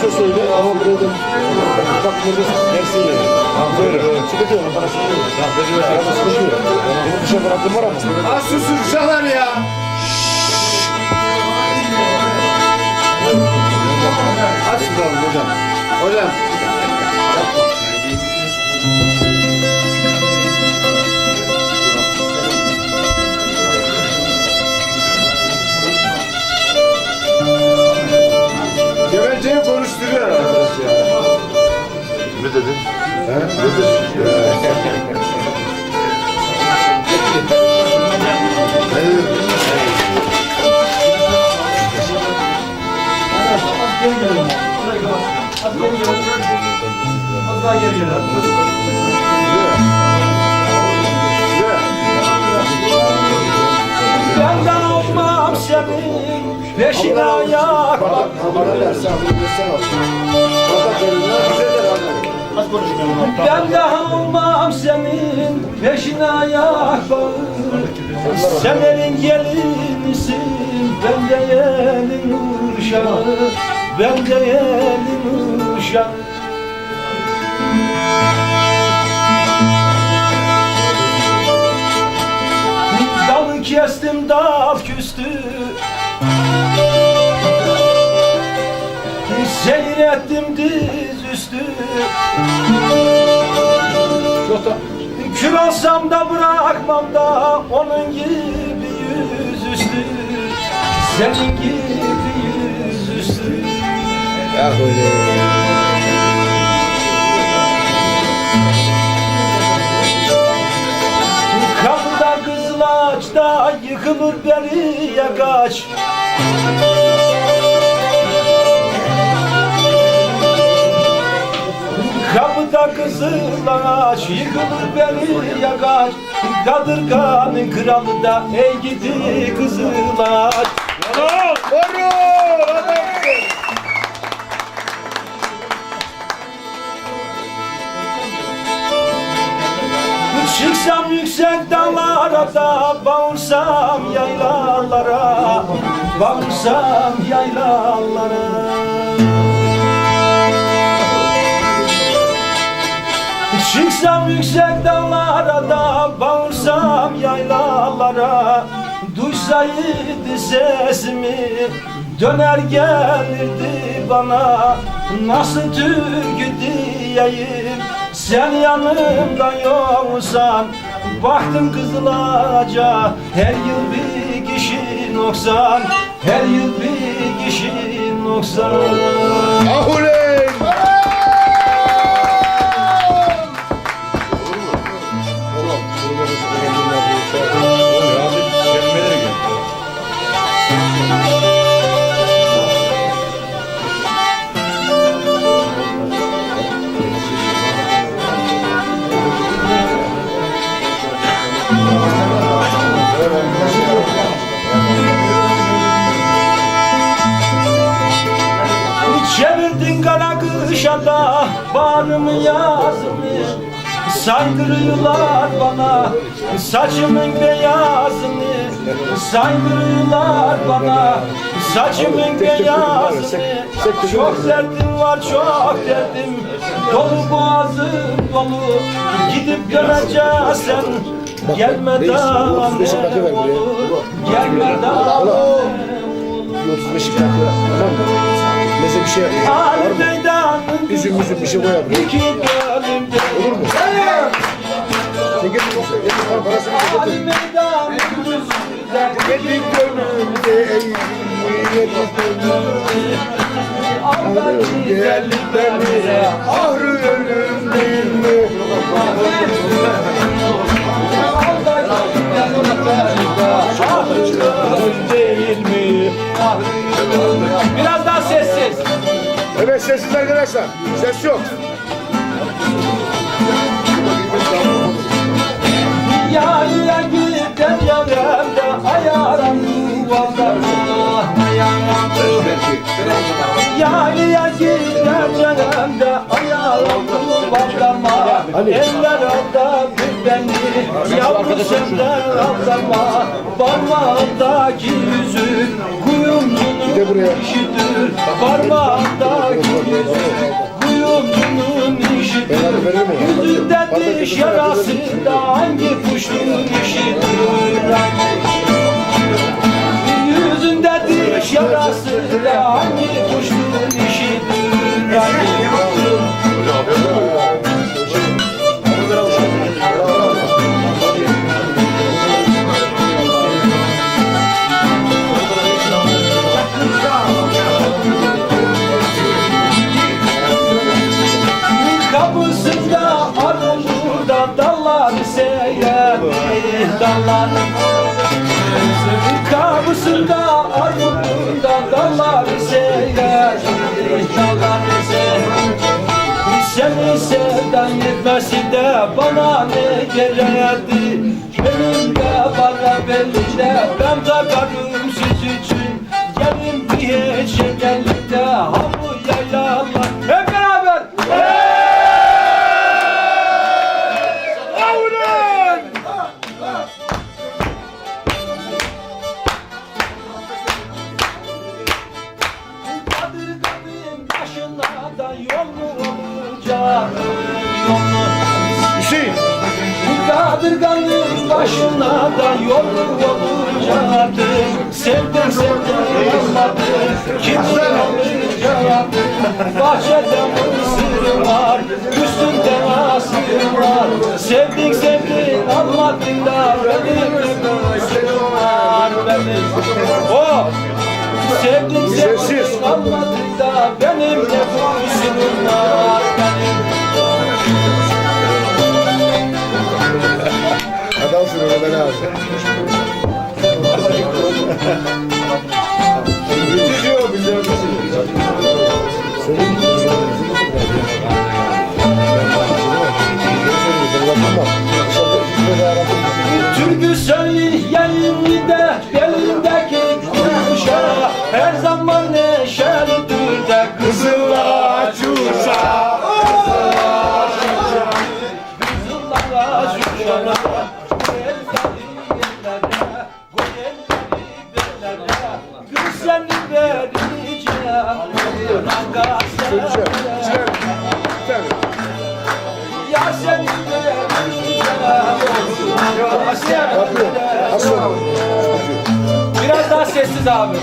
Türkçe söyle ama burada bak burada dersin yani. Tamam buyurun. Çıkıp yiyorum bana şimdi. Tamam veriyor. Bana sıkıntı yok. Benim bir şey bıraktığım var ama. Az susun çalar ya. Aç şunu hocam. Hocam. Ne dedin? Benden olmam senin peşine ayak Bana versen bunu versene al. Bardak verin abi. Az konuşmayalım. Ben daha olmam senin peşine ayak bağır Sen elin gelinisin ben de elin uşağı. Ben de elin uşağı. Dalı kestim dal küstü. Seyrettim Kül da bırakmam da onun gibi yüzüstü. Senin gibi yüzüstü. Ya böyle. Kapıda kızılaçta yıkılır beriye kaç Kapıda kızılaç yıkılır beriye kaç Kadırganın kralı da ey gidi kızılaç Bravo! Adamsın. Çıksam yüksek dağlara da Bağırsam yaylalara. Bağırsam yaylalara Çıksam yüksek dağlara da Bağırsam yaylalara. Duysaydı sesimi Döner gelirdi bana. Nasıl türkü diyeyim Sen yanımda yoksan. Baktım kızılaca Her yıl bir kişi noksan. Her yıl bir kişi noksan. Ahuley! Bağrımı yazımı Saydırıyorlar bana. Saçımın beyazını Saydırıyorlar bana. Saçımın beyazını Çok derdim var çok derdim. Dolu boğazım dolu. Gidip döneceksen Gelmeden ne olur? Gelmeden ne olur? 35 bırakıyor. Tamam. Mı? Mesela bir şey var Al mı? Üzüm üzüm bir şey bölümde Olur mu? Yoksa. Getir bana parasını güzel Getir gönlümde ey yetim gönlümde. Aldan Evet sessiz arkadaşlar. Ses yok. Ya ya giden yanımda ayaram duvarlarına ayaram Ya ya giden yanımda ayaram Eller alda bir beni yavru senden aldama Parmağındaki de buraya. işidir Parmağındaki yüzük kuyumcunun diş yarasında hangi kuşun işidir Yüzünde diş yarasında hangi kuşun işidir de bana ne gerekti Benim de bana belli de ben takarım siz için. Gelin bir şekerlikte hamur Kadırganın başına da yol olacaktı? Sevdim sevdim olmadı, kim olacaktı? Bahçede mısır var, üstünde nasır var. Sevdik sevdik almadın da benim de mısır var benim. Oh! Sevdim Sessiz. almadın da benim de mısırım var Yok bizler Türkü söyleyelim Biraz daha sessiz abi.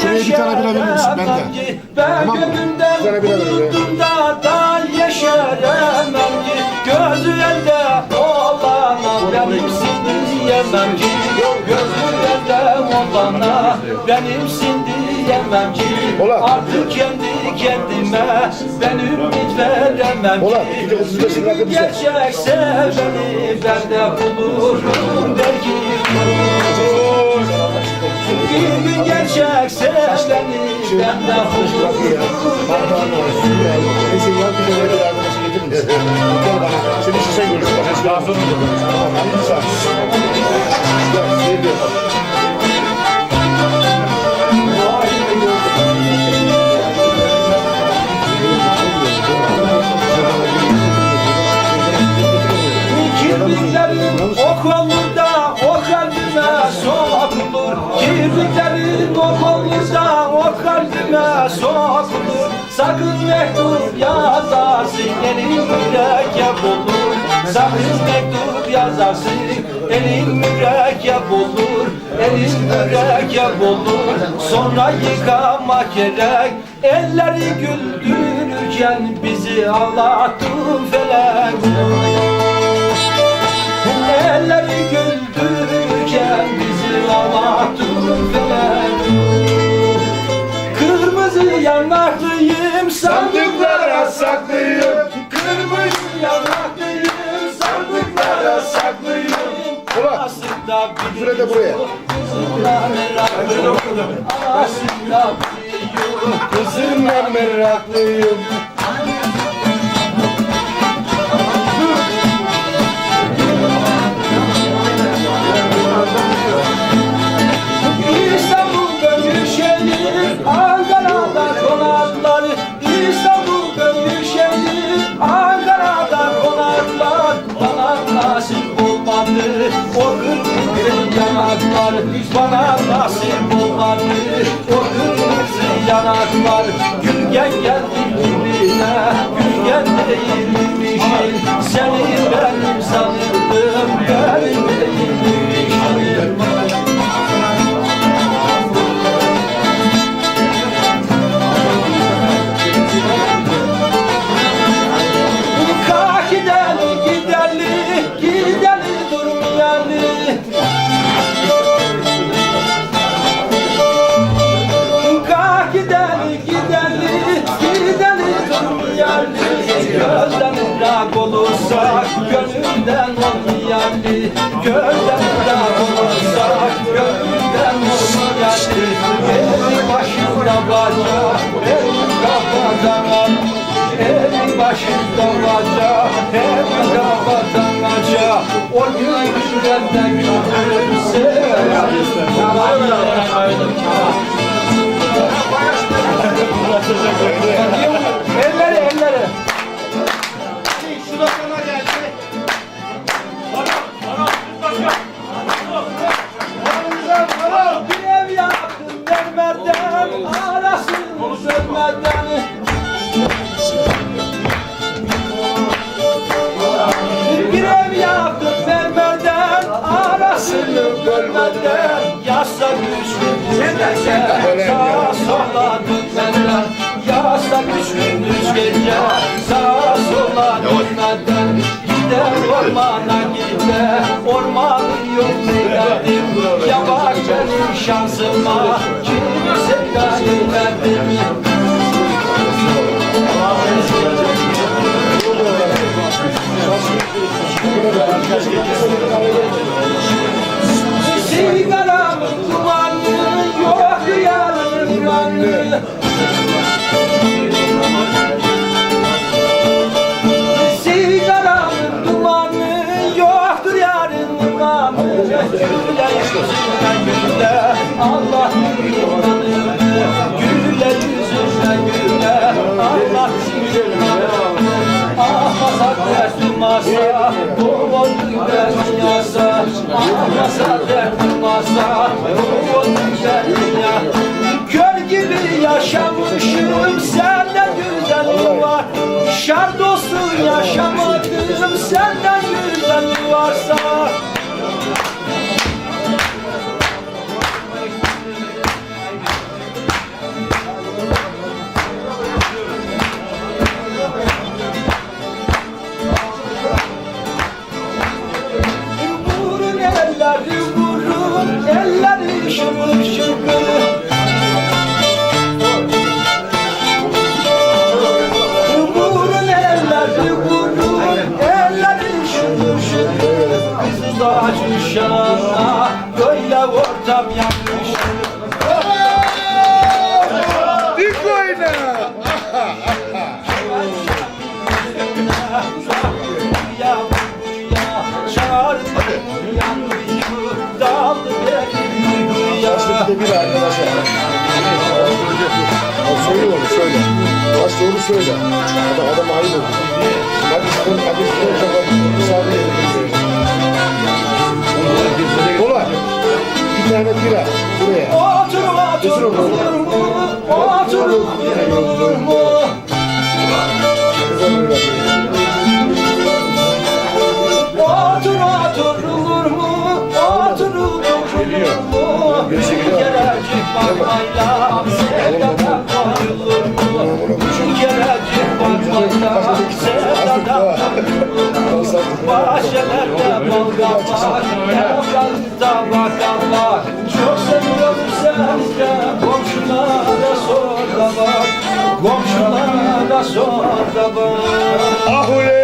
Şuraya bir tane bira verir misin? Ben de. Tamam mı? Bir tane bira ver diyemem ki. Gözü elde olana benimsin diyemem ki. Ulan. Artık kendi kendime ben ümit veremem Ulan, ki. bir de 35 lira Bir gün bize. Gerçekse beni ben de bulurum belki bir gün gerçekse beni ben de bulurum Getirir misin? Gel bana. Senin işi sen görürsün. Bak, Daha sonra kalbime sokulur Kirpiklerin o kolunda o sokulur Sakın mektup yazarsın elin mürekkep olur. Sakın mektup yazarsın. Elin mürekkep olur. Elin mürekkep olur. Sonra yıkamak gerek. Elleri güldürürken bizi ağlattın felek. Elleri güldürürken Şuraya da buraya. Kızımla meraklıyım yanaklar Gülgen geldi yüreğine Gülgen değilmiş Seni benim sanırdım Gönülden olmayalım Gözden ırak olursak Gönülden olmayalım Evi başında baca Evi kafadan Evi başında baca Evi kafadan aca O gün güzelden görürse Elleri Sağa sola dönmeden Gider ormana gider. Ormanın yolunu verdim Ya bak benim şansıma sevdayı verdim Sigaramın dumanı yok yarın dumanı Güle yüzüne güle Allah Güle yüzüne güle Allah yürümanı Ah masa Kovon dert yasa Ah masa dert masa Kovon dert yasa Kör gibi yaşamışım senden güzel var? Şar dostum yaşamadım senden güzel varsa uyuya Bir de bir arkadaşa. Söyle onu söyle. Baş doğru söyle. Adam adam ayıp oldu. Hadi sen hadi sen müsaade edin. Ulan bir tane bira buraya. Otur otur? Otur? Otur otur olur mu? Otur olur mu? Bakmayla sevdada koyulur mu? Gelecek bakmayla sevdada koyulur mu? Bahçelerde bal kapak, evlerde bakanlar Çok seviyorum seni de sor da bak Komşulara sor da bak